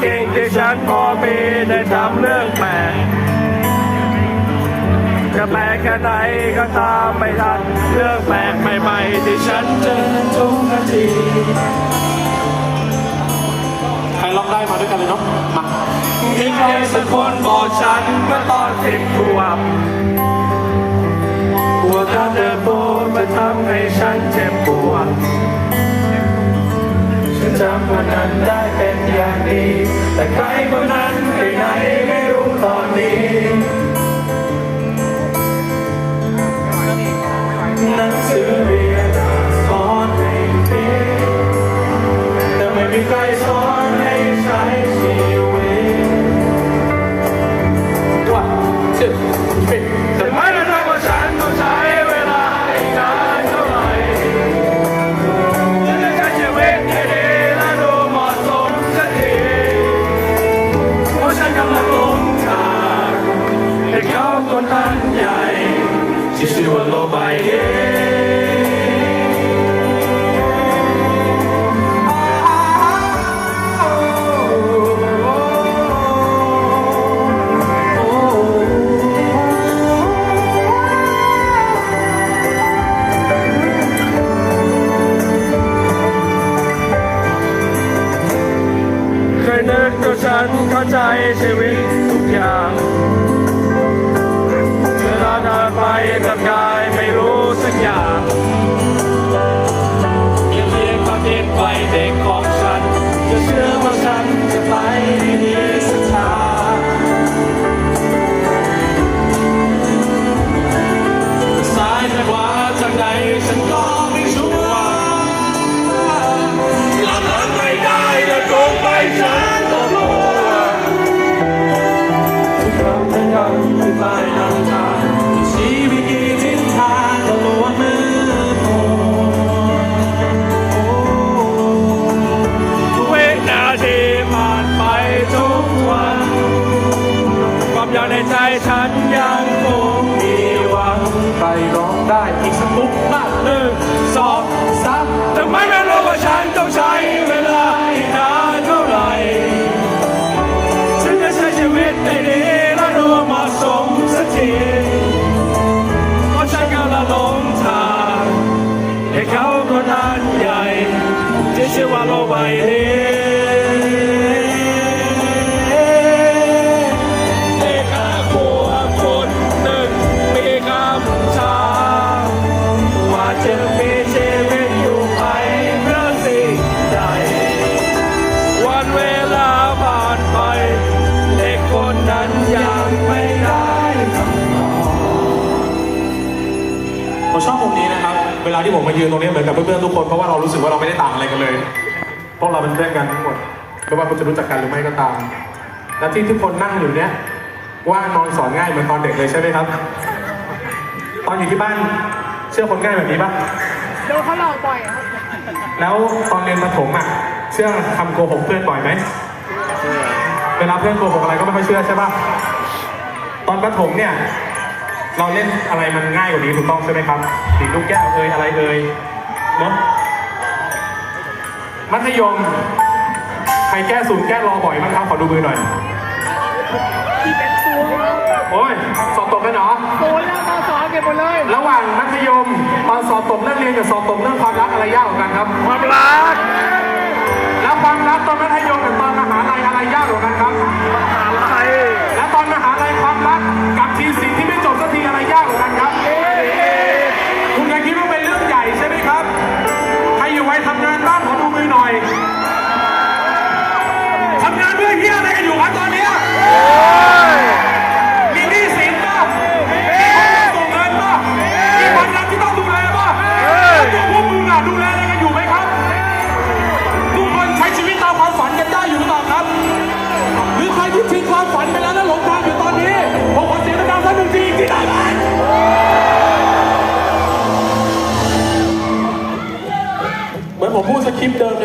เก่งที่ฉันพอมีได้ทำเรื่องแปลกจะแปลกแค่ไหนก็ตามไม่ทันเรื่องแปลกใหม่ๆที่ฉันเจอทุกนาทีใครร้องได้มาด้วยกันเลยเนาะมามีใครสักคนบอกฉันเมื่อตอนสิบขวบกลัวการเดินโบจะทำให้ฉันเจ็บปวด จำวันนั้นได้เป็นอย่างดี แต่ใครคนนั้นไปไหนไม่รู้ตอนนี้หนังสือเรียนสอนให้ดีแต่ไม่มีใคร ร้องได้อีกสักปุ๊บมาหนึ่งสองสามทำไมไม่รู้ว่าฉัน ยืนตรงนี้เหมือนกับเพื่อนๆทุกคนเพราะว่าเรารู้สึกว่าเราไม่ได้ต่างอะไรกันเลยพวกเราเป็นเพื่อนกันทั้งหมดไม่ว่าคุณจะรู้จักกันหรือไม่ก็ตาม และที่ทุกคนนั่งอยู่เนี้ยว่านอนสอนง่ายเหมือนตอนเด็กเลยใช่ไหมครับ ตอนอยู่ที่บ้านเชื่อคนง่ายแบบนี้ปะโดนเขาหลอกบ่อยครับ แล้วตอนเรียนประถมอะ เชื่อคำโกหกเพื่อนบ่อยไหมเวลาเพื่อนโกหกอะไรก็ไม่ค่อยเชื่อใช่ปะตอนประถมเนี่ย เราเล่นอะไรมันง่ายกว่านี้ถูกต้องใช่ไหมครับดีดลูกแก้วเอ่ยอะไรเอ่ยเนอะมัธยม ใครแก้ศูนย์แก้รอบ่อยมั้งครับ ขอดูมือหน่อย โอ้ย สอบตกกันเหรอโดนแล้วตอนสอนเก็บหมดเลย ระหว่างมัธยมตอนสอบตกเรื่องเรียนกับสอบตกเรื่องความรักอะไรยากกว่ากันครับ ความรัก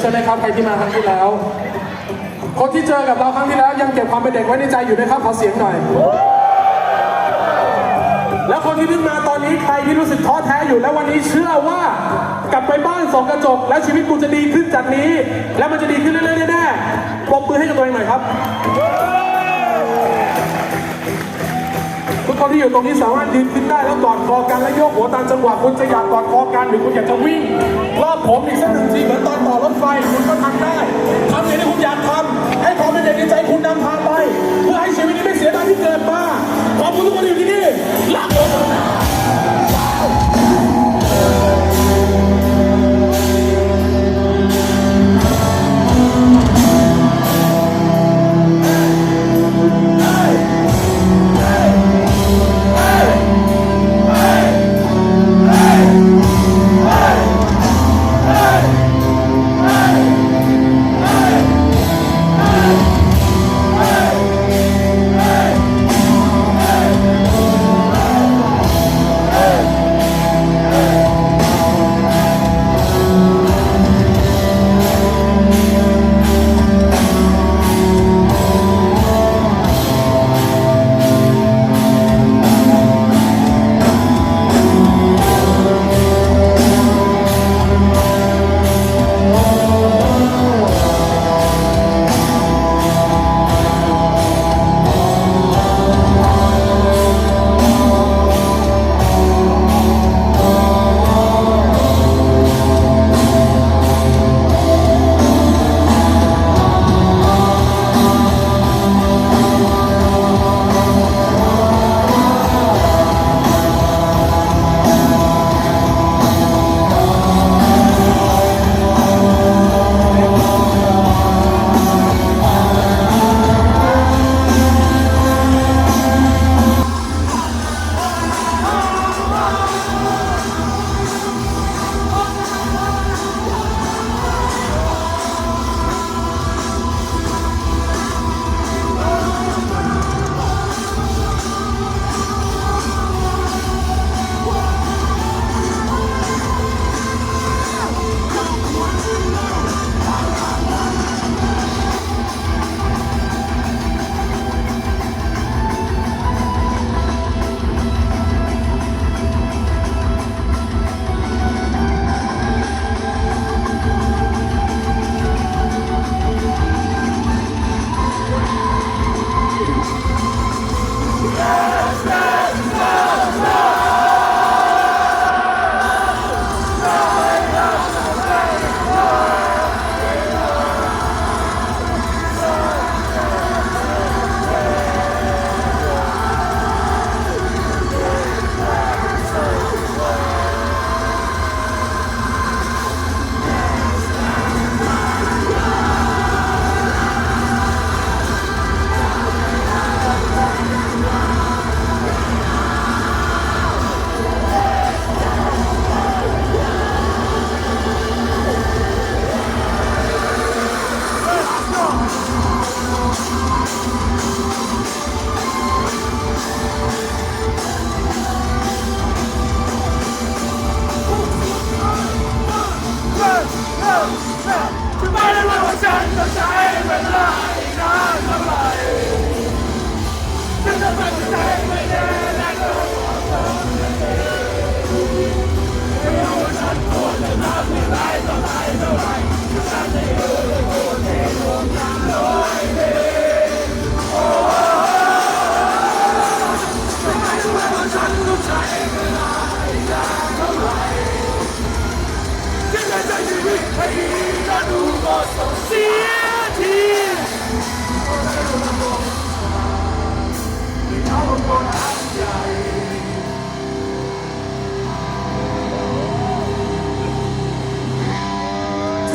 ใช่ไหมครับใครที่มาครั้งที่แล้ว คนที่เจอกับเราครั้งที่แล้ว ยังเก็บความเป็นเด็กไว้ในใจอยู่ไหมครับขอเสียงหน่อย แล้วคนที่เพิ่งมาตอนนี้ใครที่รู้สึกท้อแท้อยู่แล้ววันนี้เชื่อว่ากลับไปบ้านสองกระจก แล้วชีวิตกูจะดีขึ้นจากนี้ แล้วมันจะดีขึ้นเรื่อยๆแน่ๆปรบมือให้กับตัวเองหน่อยครับ ทุกคนที่อยู่ตรงนี้สามารถยืนขึ้นได้แล้วกอดคอกันและโยกหัวตามจังหวะคุณจะอยากกอดคอกันหรือคุณอยากจะวิ่งรอบผมอีกสักหนึ่งทีเหมือนตอนต่อรถไฟคุณก็ทำได้ทำอย่างที่คุณอยากทำให้ความเป็นเด็กในใจคุณนำพาไป เพื่อให้ชีวิตนี้ไม่เสียดายที่เกิดมาขอบคุณทุกคนที่อยู่ที่นี่รักผม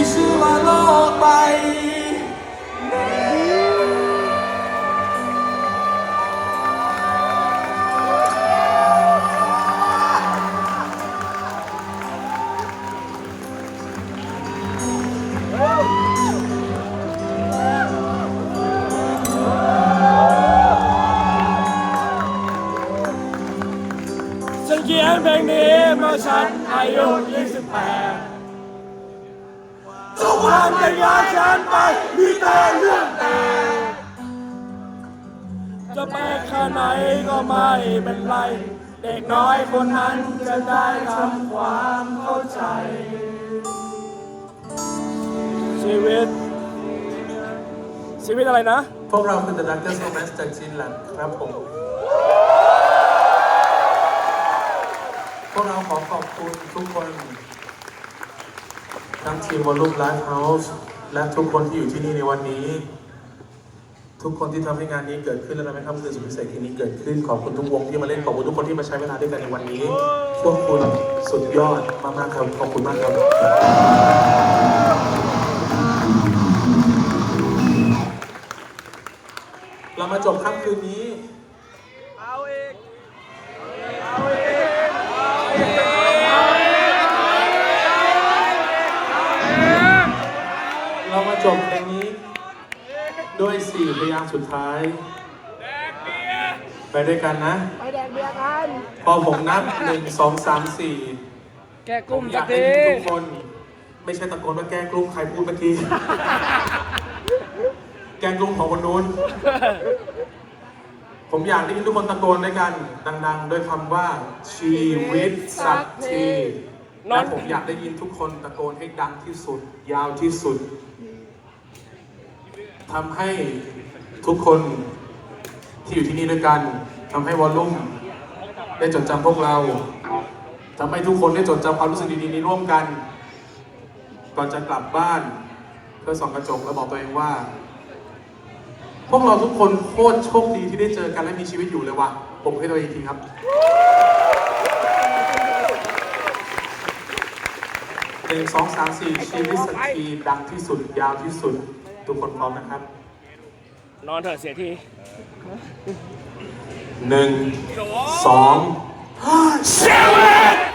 ที่ชื่อว่าโลกใบฉันเขียนเพลงนี้เมื่อฉันอายุ 28 ทุกวันแต่ยาฉันไปมีแต่เรื่องแต่จะไปแค่ไหนก็ไม่เป็นไร เด็กน้อยคนนั้นจะได้ทำความเข้าใจ ชีวิต ชีวิตอะไรนะ พวกเราคือ The Darkest Romance จากจีนแหละครับผม พวกเราขอขอบคุณทุกคน ทั้งทีมวอลลุ่มไลฟ์เฮาส์และทุกคนที่อยู่ที่นี่ในวันนี้ ทุกคนที่ทำให้งานนี้เกิดขึ้นและทำให้ค่ำคืนสุดพิเศษคืนนี้เกิดขึ้นขอบคุณทุกวงที่มาเล่นขอบคุณทุกคนที่มาใช้เวลาด้วยกันในวันนี้ พวกคุณสุดยอดมากๆครับขอบคุณมากครับเรามาจบค่ำคืนนี้ จบเพลงนี้ ด้วยสี่พยางค์สุดท้าย ไปด้วยกันนะ ไปแดกเบียร์กัน พอผมนับหนึ่งสองสามสี่แกกุ้มอยากให้ทุกคน ไม่ใช่ตะโกนว่าแก้กลุ้มใครพูดเมื่อกี้ แก้กลุ้มของคนนู้น ผมอยากได้ยินทุกคนตะโกนด้วยกัน ดัง ๆ ด้วยคำว่า ชีวิตสักทีและผมอยากได้ยินทุกคนตะโกนให้ดังที่สุด ยาวที่สุด ทำให้ทุกคนที่อยู่ที่นี่ด้วยกันทำให้วอลลุ่มได้จดจำพวกเราทำให้ทุกคนได้จดจำความรู้สึกดีๆนี้ร่วมกัน ก่อนจะกลับบ้านเพื่อส่องกระจกแล้วบอกตัวเองว่า พวกเราทุกคนโคตรโชคดีที่ได้เจอกันและมีชีวิตอยู่เลยว่ะผมให้ตัวเองทีครับ หนึ่งสองสามสี่ชีวิตสักทีดังที่สุดยาวที่สุด ทุกคนพร้อมนะครับนอนเถอะเสียทีหนึ่งสองชีวิต